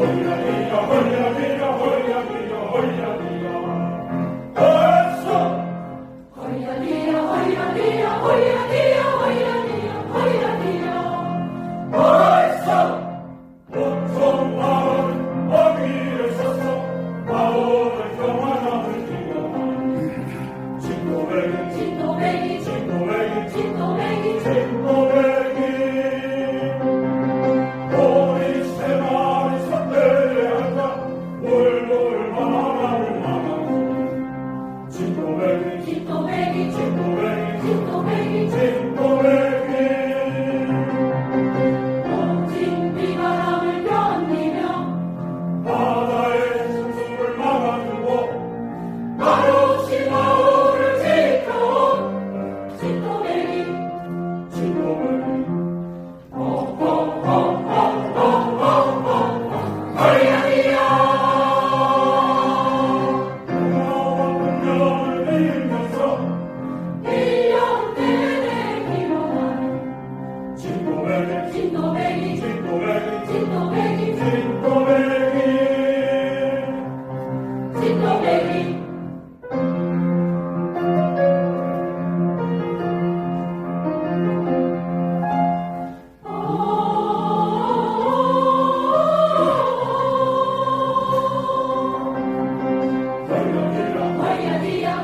홀 진노배기 진노배기 진노배기 진노배기 진노배기 우리 세마리 선대에 앉아 울물 바람을 막아 진노배기 진노배기 진노배기 진노배기 진노 흘면서 1년 내내 기도한 진노의 진노의